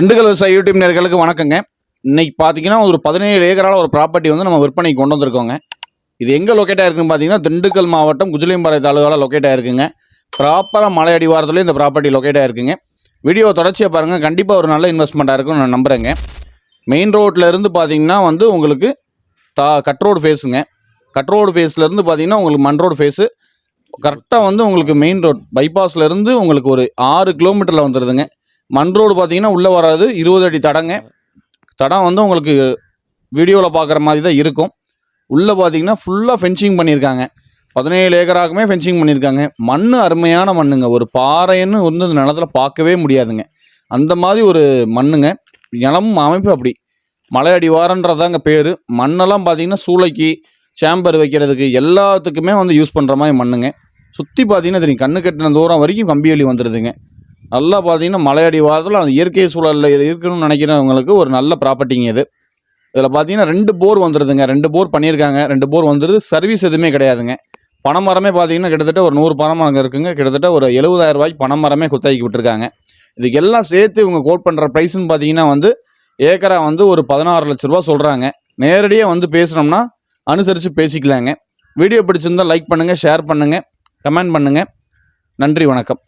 திண்டுக்கல் விவசாய யூடியூப் நேர்களுக்கு வணக்கங்க. இன்னைக்கு பார்த்தீங்கன்னா ஒரு பதினேழு ஏக்கரால் ஒரு ப்ராப்பர்ட்டி வந்து நம்ம விற்பனைக்கு கொண்டு வந்திருக்கோங்க. இது எங்கே லொக்கேட் ஆயிருக்குன்னு பார்த்தீங்கன்னா திண்டுக்கல் மாவட்டம் குஜிலியம்பாறை தாலுகாவில் லொக்கேட் ஆயிருக்குங்க. ப்ராப்பராக மலை அடிவாரத்துலேயும் இந்த ப்ராப்பர்ட்டி லொக்கேட் ஆயிருக்குங்க. வீடியோ தொடர்ச்சியாக பாருங்கள் கண்டிப்பாக ஒரு நல்ல இன்வெஸ்ட்மெண்ட்டாக இருக்கும்னு நான் நம்புகிறேங்க மெயின் ரோட்லேருந்து பார்த்தீங்கன்னா வந்து உங்களுக்கு தா கட் ரோடு ஃபேஸுங்க கட் ரோடு ஃபேஸ்லேருந்து பார்த்தீங்கன்னா உங்களுக்கு மண் ரோடு ஃபேஸு கரெக்டாக வந்து உங்களுக்கு மெயின் ரோட் பைபாஸ்லேருந்து உங்களுக்கு ஒரு ஆறு கிலோமீட்டரில் வந்துடுதுங்க மண் ரோடு பார்த்தீங்கன்னா உள்ளே வராது. இருபது அடி தடங்க. தடம் வந்து உங்களுக்கு வீடியோவில் பார்க்குற மாதிரி தான் இருக்கும். உள்ளே பார்த்தீங்கன்னா ஃபுல்லாக ஃபென்சிங் பண்ணியிருக்காங்க. பதினேழு ஏக்கராக்குமே ஃபென்சிங் பண்ணியிருக்காங்க. மண் அருமையான மண்ணுங்க. ஒரு பாறைன்னு வந்து இந்த நிலத்துல பார்க்கவே முடியாதுங்க. அந்த மாதிரி ஒரு மண்ணுங்க. நிலமும் அமைப்பு அப்படி. மலை அடிவாரன்றதாங்க பேர். மண்ணெல்லாம் பார்த்தீங்கன்னா சூளைக்கு சேம்பர் வைக்கிறதுக்கு எல்லாத்துக்குமே வந்து யூஸ் பண்ணுற மாதிரி மண்ணுங்க. சுற்றி பார்த்தீங்கன்னா தெரியும். கண்ணு கட்டின தூரம் வரைக்கும் கம்பி வலி வந்துடுதுங்க நல்லா பார்த்தீங்கன்னா மலையடி வாரத்தில் அந்த இயற்கை சூழலில் இருக்கணும்னு நினைக்கிறவங்களுக்கு ஒரு நல்ல ப்ராப்பர்ட்டிங்க இது. இதில் பார்த்தீங்கன்னா ரெண்டு போர் வந்துடுதுங்க ரெண்டு போர் பண்ணியிருக்காங்க. ரெண்டு போர் வந்துடுது சர்வீஸ் எதுவுமே கிடையாதுங்க. பனைமரமே பார்த்தீங்கன்னா கிட்டத்தட்ட ஒரு நூறு பனைமரம் இருக்குங்க. கிட்டத்தட்ட ஒரு 70000 ரூபாய்க்கு பனைமரமே குத்தகைக்கு விட்டுருக்காங்க. இதுக்கு எல்லாம் சேர்த்து இவங்க கோட் பண்ணுற ப்ரைஸ்னு பார்த்தீங்கன்னா வந்து ஏக்கரா வந்து ஒரு பதினாறு லட்ச ரூபா சொல்கிறாங்க நேரடியாக வந்து பேசுனோம்னா அனுசரித்து பேசிக்கலாங்க. வீடியோ பிடிச்சிருந்தா லைக் பண்ணுங்கள் ஷேர் பண்ணுங்கள் கமெண்ட் பண்ணுங்கள் நன்றி வணக்கம்.